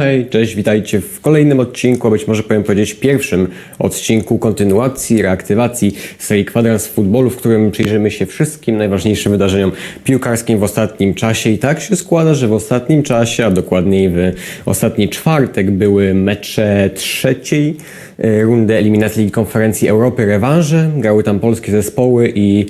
Hej, cześć, witajcie w kolejnym odcinku, a być może powiem powiedzieć pierwszym odcinku kontynuacji, reaktywacji serii Kwadrans Futbolu, w którym przyjrzymy się wszystkim najważniejszym wydarzeniom piłkarskim w ostatnim czasie. I tak się składa, że w ostatnim czasie, a dokładniej w ostatni czwartek były mecze trzeciej e, rundy eliminacji Konferencji Europy, rewanże. Grały tam polskie zespoły i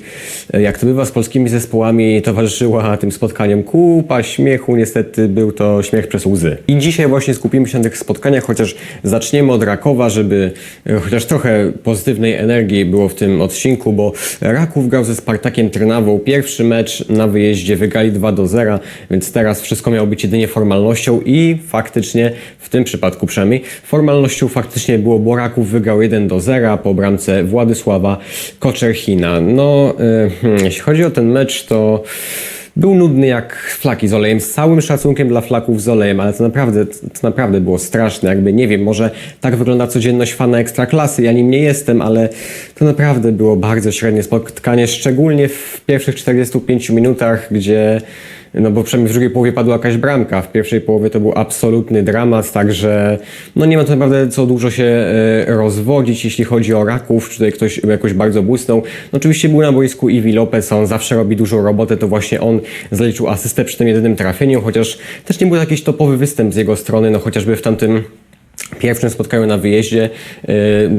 e, jak to bywa z polskimi zespołami, towarzyszyła tym spotkaniom kupa śmiechu. Niestety był to śmiech przez łzy. I dzisiaj właśnie skupimy się na tych spotkaniach, chociaż zaczniemy od Rakowa, żeby e, chociaż trochę pozytywnej energii było w tym odcinku, bo Raków grał ze Spartakiem Trnawą. Pierwszy mecz na wyjeździe wygrali 2 do 0, więc teraz wszystko miało być jedynie formalnością i faktycznie, w tym przypadku przynajmniej, formalnością faktycznie było, bo Raków wygrał 1 do 0 po bramce Władysława Koczerchina. No, hmm, jeśli chodzi o ten mecz, to był nudny jak flaki z olejem, z całym szacunkiem dla flaków z olejem, ale to naprawdę, to naprawdę było straszne, jakby nie wiem, może tak wygląda codzienność fana ekstraklasy, ja nim nie jestem, ale to naprawdę było bardzo średnie spotkanie, szczególnie w pierwszych 45 minutach, gdzie no bo przynajmniej w drugiej połowie padła jakaś bramka, w pierwszej połowie to był absolutny dramat, także no nie ma tu naprawdę co dużo się e, rozwodzić, jeśli chodzi o Raków, czy tutaj ktoś jakoś bardzo błysnął. No oczywiście był na boisku Iwi Lopez, on zawsze robi dużą robotę, to właśnie on zaliczył asystę przy tym jedynym trafieniu, chociaż też nie był jakiś topowy występ z jego strony, no chociażby w tamtym pierwszym spotkaniu na wyjeździe yy,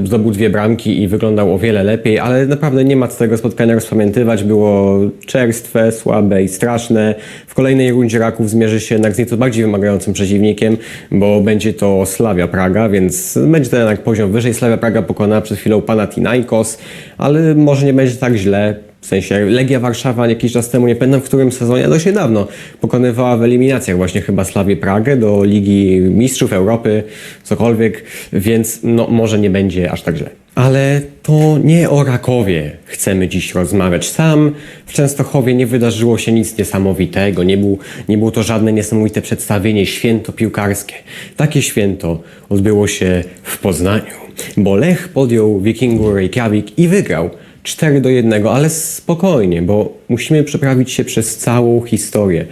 zdobył dwie bramki i wyglądał o wiele lepiej, ale naprawdę nie ma co tego spotkania rozpamiętywać. Było czerstwe, słabe i straszne. W kolejnej rundzie Raków zmierzy się jednak z nieco bardziej wymagającym przeciwnikiem, bo będzie to Slavia Praga, więc będzie to jednak poziom wyżej. Slavia Praga pokonała przed chwilą Panathinaikos, ale może nie będzie tak źle. W sensie Legia Warszawa jakiś czas temu, nie pamiętam w którym sezonie, dość niedawno pokonywała w eliminacjach właśnie chyba Slawię Pragę do Ligi Mistrzów Europy, cokolwiek, więc no może nie będzie aż tak źle. Ale to nie o Rakowie chcemy dziś rozmawiać. Sam w Częstochowie nie wydarzyło się nic niesamowitego, nie, był, nie było to żadne niesamowite przedstawienie, święto piłkarskie. Takie święto odbyło się w Poznaniu, bo Lech podjął Wikingu Reykjavik i wygrał 4 do 1, ale spokojnie, bo musimy przeprawić się przez całą historię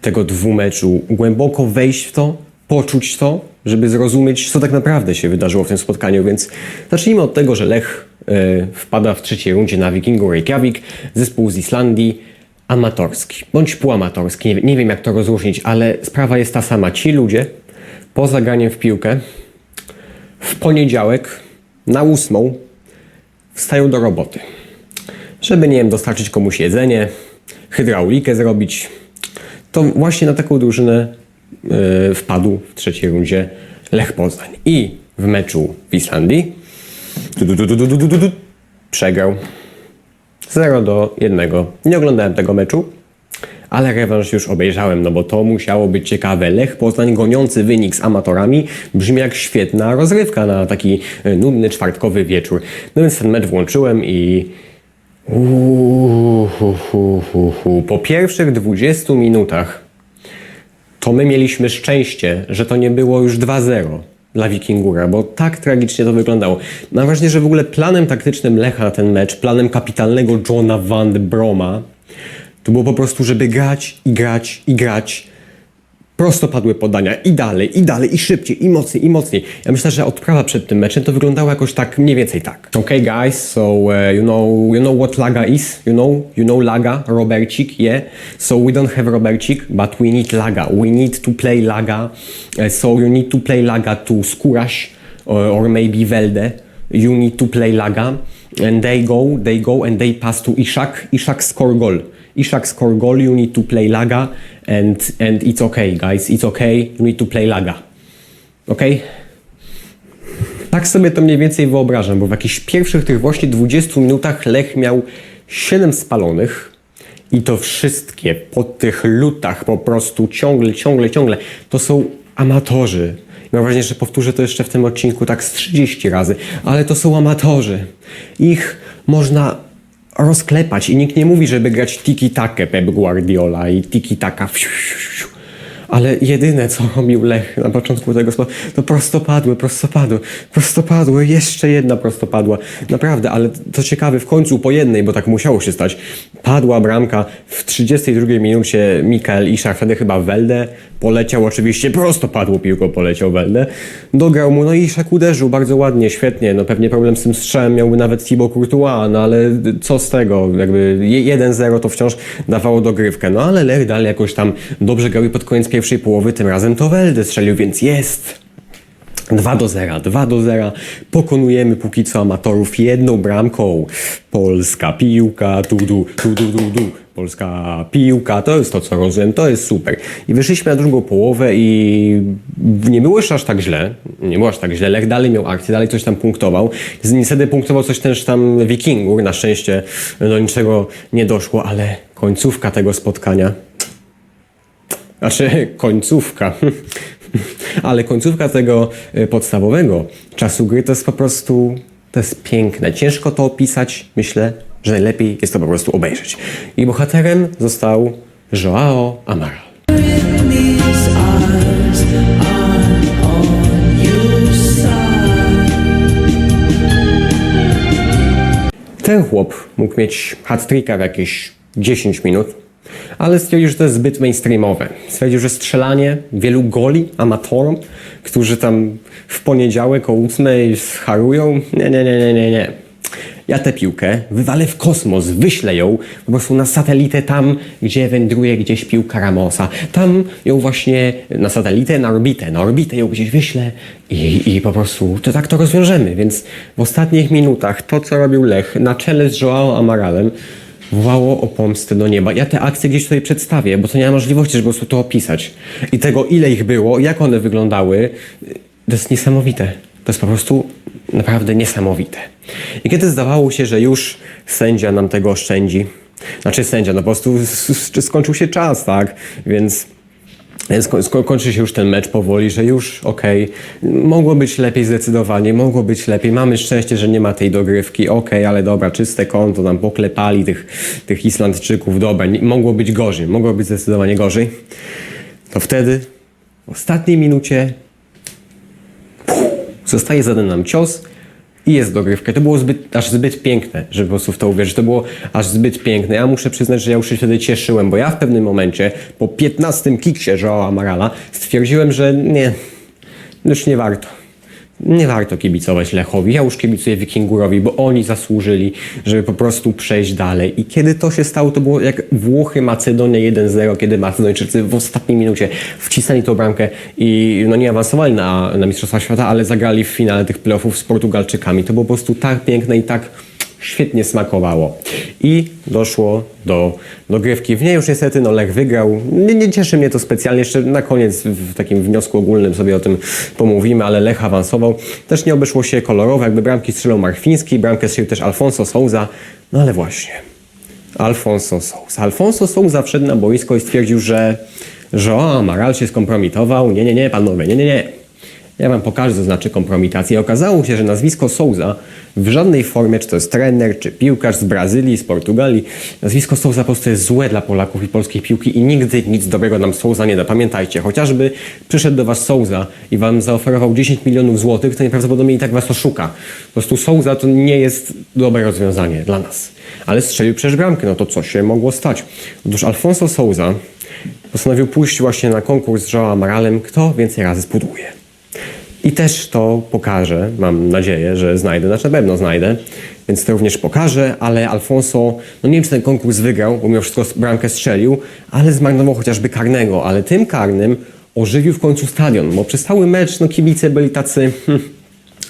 tego dwumeczu, głęboko wejść w to, poczuć to, żeby zrozumieć, co tak naprawdę się wydarzyło w tym spotkaniu. Więc zacznijmy od tego, że Lech e, wpada w trzeciej rundzie na Wikingu Reykjavik, zespół z Islandii, amatorski, bądź półamatorski, nie, nie wiem jak to rozróżnić, ale sprawa jest ta sama. Ci ludzie po zagraniem w piłkę w poniedziałek na ósmą wstają do roboty. Żeby, nie wiem, dostarczyć komuś jedzenie, hydraulikę zrobić, to właśnie na taką drużynę yy, wpadł w trzeciej rundzie Lech Poznań. I w meczu w Islandii du, du, du, du, du, du, du, przegrał 0 do 1. Nie oglądałem tego meczu, ale rewanż już obejrzałem, no bo to musiało być ciekawe. Lech Poznań goniący wynik z amatorami brzmi jak świetna rozrywka na taki e, nudny czwartkowy wieczór. No więc ten mecz włączyłem i Uuu. Po pierwszych 20 minutach to my mieliśmy szczęście, że to nie było już 2-0 dla Wikingura, bo tak tragicznie to wyglądało. Mam wrażenie, że w ogóle planem taktycznym Lecha ten mecz, planem kapitalnego Johna Van Broma, to było po prostu, żeby grać i grać i grać. Prosto padły podania i dalej, i dalej, i szybciej, i mocniej, i mocniej. Ja myślę, że odprawa przed tym meczem to wyglądało jakoś tak, mniej więcej tak. Okay guys, so uh, you know you know what Laga is? You know? You know Laga, Robercik, yeah? So we don't have Robercik, but we need Laga. We need to play Laga. Uh, so you need to play Laga to Skuraś or, or maybe Welde. You need to play Laga. And they go, they go and they pass to Ishak. Ishak score goal. Ishak score goal, you need to play Laga and, and it's okay guys, it's okay, you need to play Laga. Okay? Tak sobie to mniej więcej wyobrażam, bo w jakichś pierwszych tych właśnie 20 minutach Lech miał 7 spalonych i to wszystkie po tych lutach po prostu ciągle, ciągle, ciągle. To są amatorzy. Mam wrażenie, że powtórzę to jeszcze w tym odcinku tak z 30 razy, ale to są amatorzy. Ich można rozklepać i nikt nie mówi, żeby grać tiki-takę Pep Guardiola i tiki-taka. fiu, fiu, fiu. Ale jedyne co robił Lech na początku tego spotkania, to prostopadłe, prostopadłe, prostopadłe, jeszcze jedna prostopadła. Naprawdę, ale to ciekawe, w końcu po jednej, bo tak musiało się stać, padła bramka w 32 minucie Mikael Iszak, wtedy chyba Welde poleciał oczywiście, prosto padło piłką, poleciał Welde. Dograł mu, no i Iszak uderzył bardzo ładnie, świetnie, no pewnie problem z tym strzałem miałby nawet Thibaut Courtois, no ale co z tego, jakby je- 1-0 to wciąż dawało dogrywkę, no ale Lech dalej jakoś tam dobrze grał i pod koniec pierwszej połowy tym razem to Welde strzelił, więc jest. 2 do 0, 2 do 0. Pokonujemy póki co amatorów jedną bramką. Polska piłka, tu, du, tu, du, du, du. Polska piłka, to jest to, co rozumiem, to jest super. I wyszliśmy na drugą połowę i nie było jeszcze aż tak źle. Nie było aż tak źle. Lech dalej miał akcję, dalej coś tam punktował. Niestety punktował coś też tam Wikingur. Na szczęście do niczego nie doszło, ale końcówka tego spotkania znaczy końcówka. Ale końcówka tego y, podstawowego czasu gry to jest po prostu, to jest piękne. Ciężko to opisać. Myślę, że najlepiej jest to po prostu obejrzeć. I bohaterem został Joao Amaral. Ten chłop mógł mieć hat-tricka w jakieś 10 minut, ale stwierdził, że to jest zbyt mainstreamowe. Stwierdził, że strzelanie wielu goli amatorom, którzy tam w poniedziałek o 8 harują, nie, nie, nie, nie, nie, nie. Ja tę piłkę wywalę w kosmos, wyślę ją po prostu na satelitę tam, gdzie wędruje gdzieś piłka Ramosa. Tam ją właśnie na satelitę, na orbitę, na orbitę ją gdzieś wyślę i, i po prostu to tak to rozwiążemy. Więc w ostatnich minutach to, co robił Lech na czele z Joao Amaralem, wołało o pomstę do nieba. Ja te akcje gdzieś tutaj przedstawię, bo to nie ma możliwości, żeby to opisać. I tego, ile ich było, jak one wyglądały, to jest niesamowite. To jest po prostu naprawdę niesamowite. I kiedy zdawało się, że już sędzia nam tego oszczędzi, znaczy sędzia, no po prostu skończył się czas, tak? Więc sko- kończy się już ten mecz powoli, że już okej, mogło być lepiej zdecydowanie, mogło być lepiej. Mamy szczęście, że nie ma tej dogrywki, okej, ale dobra, czyste konto, tam poklepali tych, tych Islandczyków, dobra, mogło być gorzej, mogło być zdecydowanie gorzej. To wtedy w ostatniej minucie zostaje zadany nam cios i jest dogrywka. To było zbyt, aż zbyt piękne, żeby po prostu w to uwierzyć. To było aż zbyt piękne. Ja muszę przyznać, że ja już się wtedy cieszyłem, bo ja w pewnym momencie, po 15 kiksie Joao Amarala, stwierdziłem, że nie, już nie warto. Nie warto kibicować Lechowi. Ja już kibicuję Wikingurowi, bo oni zasłużyli, żeby po prostu przejść dalej. I kiedy to się stało, to było jak Włochy, Macedonia 1-0, kiedy Macedończycy w ostatniej minucie wcisnęli tą bramkę i no nie awansowali na, na Mistrzostwa Świata, ale zagrali w finale tych playoffów z Portugalczykami. To było po prostu tak piękne i tak świetnie smakowało. I doszło do dogrywki. W niej już niestety no, Lech wygrał. Nie, nie cieszy mnie to specjalnie. Jeszcze na koniec w takim wniosku ogólnym sobie o tym pomówimy, ale Lech awansował. Też nie obeszło się kolorowo, jakby bramki strzelał Marchwiński, bramkę strzelił też Alfonso Souza. No ale właśnie. Alfonso Souza. Alfonso Souza wszedł na boisko i stwierdził, że Joao Amaral się skompromitował. Nie, nie, nie, panowie, nie, nie, nie. Ja wam pokażę, co znaczy kompromitacja. Okazało się, że nazwisko Souza w żadnej formie, czy to jest trener, czy piłkarz z Brazylii, z Portugalii, nazwisko Souza po prostu jest złe dla Polaków i polskiej piłki i nigdy nic dobrego nam Souza nie da. Pamiętajcie, chociażby przyszedł do was Souza i wam zaoferował 10 milionów złotych, to najprawdopodobniej i tak was oszuka. Po prostu Souza to nie jest dobre rozwiązanie dla nas. Ale strzelił przecież bramkę, no to co się mogło stać? Otóż Alfonso Souza postanowił pójść właśnie na konkurs z Joao Amaralem, kto więcej razy zbuduje. I też to pokażę, mam nadzieję, że znajdę, znaczy na pewno znajdę, więc to również pokażę, ale Alfonso, no nie wiem czy ten konkurs wygrał, bo mimo wszystko bramkę strzelił, ale zmarnował chociażby karnego, ale tym karnym ożywił w końcu stadion, bo przez cały mecz no kibice byli tacy... Hmm,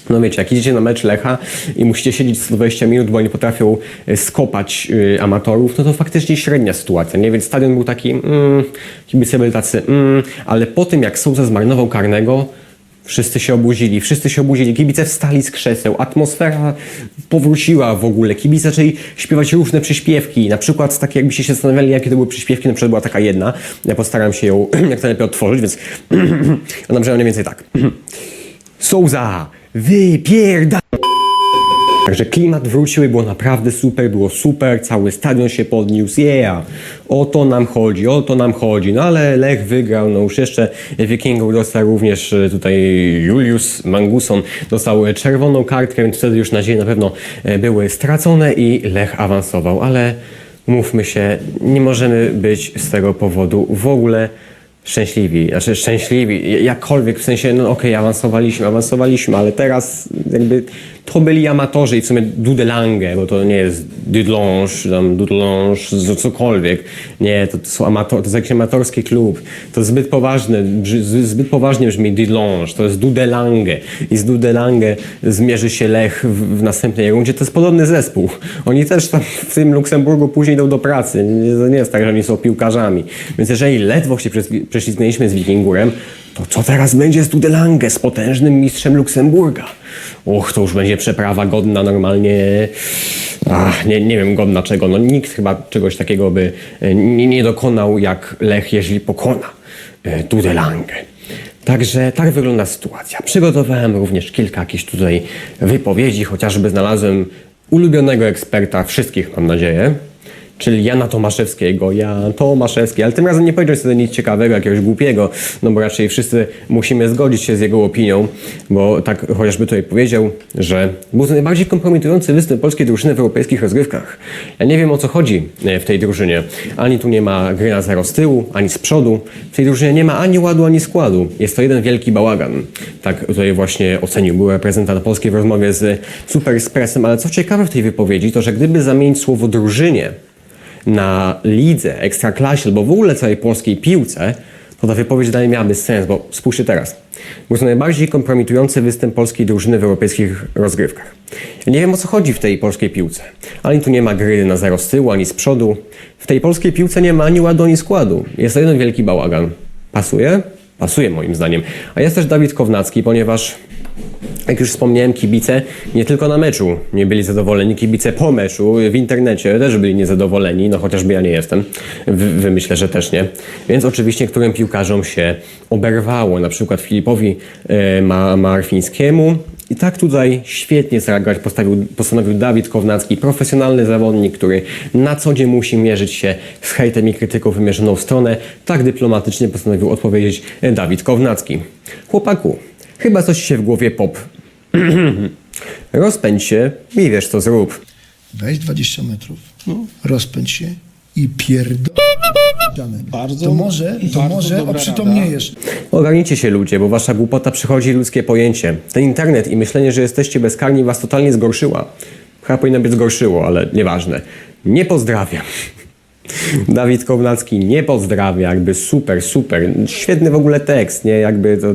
no wiecie, jak idziecie na mecz Lecha i musicie siedzieć 120 minut, bo oni potrafią e, skopać y, amatorów, no to faktycznie średnia sytuacja, nie? Więc stadion był taki, mm, kibice byli tacy, mm, ale po tym jak Souza zmarnował karnego, wszyscy się obudzili, wszyscy się obudzili, kibice wstali z krzeseł, atmosfera powróciła w ogóle, kibice zaczęli śpiewać różne przyśpiewki, na przykład takie jakbyście się zastanawiali, jakie to były przyśpiewki, na przykład była taka jedna, ja postaram się ją jak najlepiej otworzyć, więc ona brzmiała mniej więcej tak. Souza, wypierda... Także klimat wrócił i było naprawdę super, było super, cały stadion się podniósł, yeah, o to nam chodzi, o to nam chodzi, no ale Lech wygrał, no już jeszcze Wikingów dostał również e, tutaj Julius Manguson, dostał e, czerwoną kartkę, więc wtedy już nadzieje na pewno e, były stracone i Lech awansował, ale mówmy się, nie możemy być z tego powodu w ogóle szczęśliwi, znaczy szczęśliwi, jakkolwiek w sensie, no okej, awansowaliśmy, awansowaliśmy, ale teraz jakby to byli amatorzy i w sumie Dudelange, bo to nie jest Dudelange, tam Dudelange, co- cokolwiek. Nie, to, to, są amator, to jest jakiś amatorski klub. To zbyt poważne, zbyt poważnie brzmi Dudelange, to jest Dudelange i z Dudelange zmierzy się Lech w, w następnej rundzie. To jest podobny zespół. Oni też tam w tym Luksemburgu później idą do pracy. Nie, to nie jest tak, że oni są piłkarzami. Więc jeżeli ledwo się prześlizgnęliśmy z Wikingurem, to co teraz będzie z Dudelange, z potężnym mistrzem Luksemburga? Och, to już będzie przeprawa godna normalnie. Ach, nie, nie wiem godna czego. No, nikt chyba czegoś takiego by e, nie, nie dokonał jak Lech, jeśli pokona e, Dudelange. Także tak wygląda sytuacja. Przygotowałem również kilka jakichś tutaj wypowiedzi, chociażby znalazłem ulubionego eksperta wszystkich, mam nadzieję czyli Jana Tomaszewskiego. Jan Tomaszewski, ale tym razem nie powiedział sobie nic ciekawego, jakiegoś głupiego, no bo raczej wszyscy musimy zgodzić się z jego opinią, bo tak chociażby tutaj powiedział, że był to najbardziej kompromitujący występ polskiej drużyny w europejskich rozgrywkach. Ja nie wiem o co chodzi e, w tej drużynie. Ani tu nie ma gry na zero z tyłu, ani z przodu. W tej drużynie nie ma ani ładu, ani składu. Jest to jeden wielki bałagan. Tak tutaj właśnie ocenił był reprezentant Polski w rozmowie z Super Expressem, ale co ciekawe w tej wypowiedzi, to że gdyby zamienić słowo drużynie na lidze, ekstraklasie albo w ogóle całej polskiej piłce, to ta wypowiedź dalej miałaby sens, bo spójrzcie teraz. Był to najbardziej kompromitujący występ polskiej drużyny w europejskich rozgrywkach. Ja nie wiem o co chodzi w tej polskiej piłce. Ani tu nie ma gry na zero z tyłu, ani z przodu. W tej polskiej piłce nie ma ani ładu, ani składu. Jest to jeden wielki bałagan. Pasuje? Pasuje moim zdaniem. A jest też Dawid Kownacki, ponieważ jak już wspomniałem, kibice nie tylko na meczu nie byli zadowoleni, kibice po meczu w internecie też byli niezadowoleni, no chociażby ja nie jestem, wy, że też nie. Więc oczywiście niektórym piłkarzom się oberwało, na przykład Filipowi Ma, Marfińskiemu. I tak tutaj świetnie zareagować postawił, postanowił Dawid Kownacki, profesjonalny zawodnik, który na co dzień musi mierzyć się z hejtem i krytyką wymierzoną w stronę. Tak dyplomatycznie postanowił odpowiedzieć Dawid Kownacki. Chłopaku, chyba coś się w głowie pop. Rozpędź się i wiesz co zrób. Weź 20 metrów, rozpędź się i pierdol... Bardzo- to może, to bardzo może dobra oprzytomniejesz. Ogarnijcie się ludzie, bo wasza głupota przychodzi ludzkie pojęcie. Ten internet i myślenie, że jesteście bezkarni was totalnie zgorszyła. Chyba powinno być zgorszyło, ale nieważne. Nie pozdrawiam. Dawid Kownacki nie pozdrawia, jakby super, super. Świetny w ogóle tekst, nie? Jakby to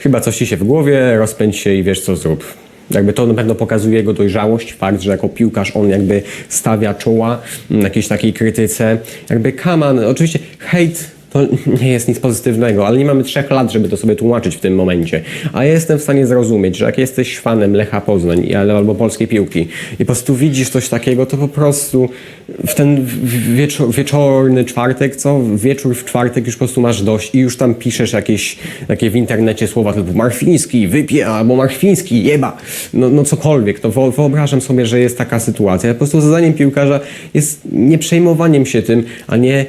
chyba coś ci się w głowie, rozpędź się i wiesz co zrób. Jakby to na pewno pokazuje jego dojrzałość, fakt, że jako piłkarz on jakby stawia czoła mm, jakiejś takiej krytyce. Jakby kaman, oczywiście hejt to nie jest nic pozytywnego, ale nie mamy trzech lat, żeby to sobie tłumaczyć w tym momencie. A ja jestem w stanie zrozumieć, że jak jesteś fanem Lecha Poznań albo polskiej piłki i po prostu widzisz coś takiego, to po prostu w ten wieczor, wieczorny czwartek, co? Wieczór w czwartek już po prostu masz dość i już tam piszesz jakieś takie w internecie słowa typu Marfiński, wypie, albo Marfiński, jeba, no, no cokolwiek. To wyobrażam sobie, że jest taka sytuacja. Po prostu zadaniem piłkarza jest nie przejmowaniem się tym, a nie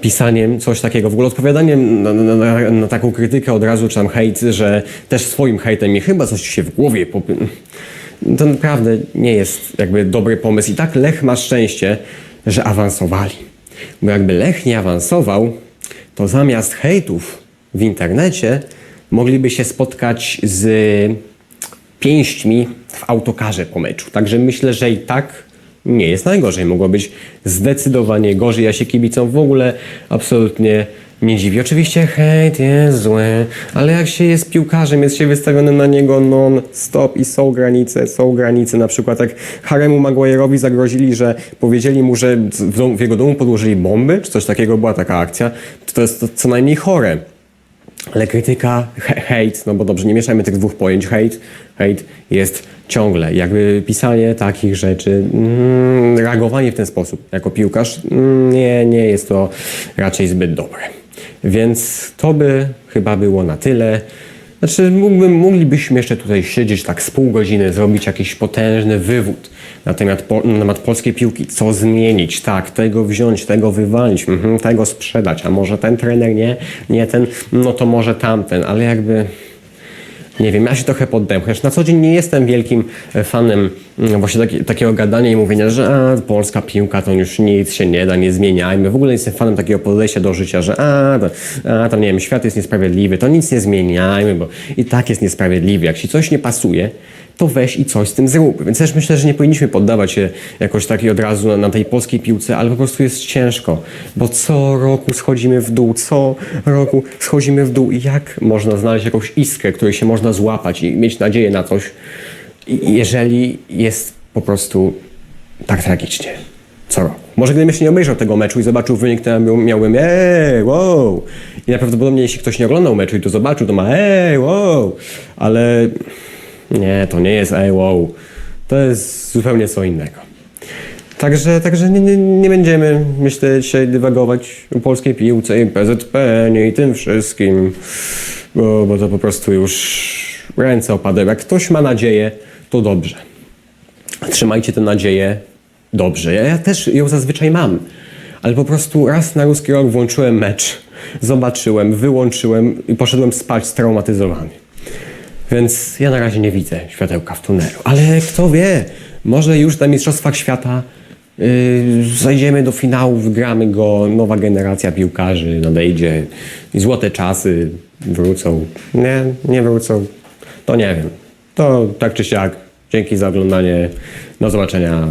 pisaniem coś takiego, w ogóle odpowiadaniem na, na, na, taką krytykę od razu, czy tam hejt, że też swoim hejtem mi chyba coś się w głowie popy... To naprawdę nie jest jakby dobry pomysł. I tak Lech ma szczęście, że awansowali. Bo jakby Lech nie awansował, to zamiast hejtów w internecie mogliby się spotkać z pięśćmi w autokarze po meczu. Także myślę, że i tak nie jest najgorzej. Mogło być zdecydowanie gorzej. Ja się kibicom w ogóle absolutnie nie dziwię. Oczywiście hejt jest zły, ale jak się jest piłkarzem, jest się wystawionym na niego non-stop i są granice, są granice. Na przykład jak Haremu Maguire'owi zagrozili, że powiedzieli mu, że w, dom, w jego domu podłożyli bomby, czy coś takiego, była taka akcja, to, to jest to co najmniej chore. Ale krytyka, he- hejt, no bo dobrze, nie mieszajmy tych dwóch pojęć. Hejt, hejt jest ciągle. Jakby pisanie takich rzeczy, mm, reagowanie w ten sposób jako piłkarz, mm, nie, nie jest to raczej zbyt dobre. Więc to by chyba było na tyle. Znaczy, mógłbym, moglibyśmy jeszcze tutaj siedzieć tak z pół godziny, zrobić jakiś potężny wywód na temat, po, na temat polskiej piłki. Co zmienić, tak, tego wziąć, tego wywalić, mhm, tego sprzedać, a może ten trener nie, nie ten, no to może tamten, ale jakby... Nie wiem, ja się trochę chociaż na co dzień nie jestem wielkim e, fanem mm, właśnie taki, takiego gadania i mówienia, że a, polska piłka to już nic się nie da, nie zmieniajmy. W ogóle jestem fanem takiego podejścia do życia, że a, to, a, tam nie wiem, świat jest niesprawiedliwy, to nic nie zmieniajmy, bo i tak jest niesprawiedliwy. Jak ci coś nie pasuje, to weź i coś z tym zrób. Więc też myślę, że nie powinniśmy poddawać się jakoś takiej od razu na, na tej polskiej piłce, ale po prostu jest ciężko, bo co roku schodzimy w dół, co roku schodzimy w dół. I jak można znaleźć jakąś iskrę, której się można złapać i mieć nadzieję na coś, jeżeli jest po prostu tak tragicznie. Co roku. Może gdybym jeszcze nie obejrzał tego meczu i zobaczył wynik, to miałbym eee, wow. I najprawdopodobniej jeśli ktoś nie oglądał meczu i to zobaczył, to ma eee, wow. Ale nie, to nie jest ej, wow. To jest zupełnie co innego. Także, także nie, nie, nie będziemy, myślę, dzisiaj dywagować o polskiej piłce i PZPN i tym wszystkim, bo, bo to po prostu już ręce opadają. Jak ktoś ma nadzieję, to dobrze. Trzymajcie tę nadzieję dobrze. Ja, ja też ją zazwyczaj mam, ale po prostu raz na ruski rok włączyłem mecz, zobaczyłem, wyłączyłem i poszedłem spać straumatyzowany. Więc ja na razie nie widzę światełka w tunelu. Ale kto wie, może już na Mistrzostwach Świata yy, zajdziemy do finału, wygramy go, nowa generacja piłkarzy nadejdzie i złote czasy wrócą. Nie, nie wrócą. To nie wiem. To tak czy siak. Dzięki za oglądanie. Do zobaczenia.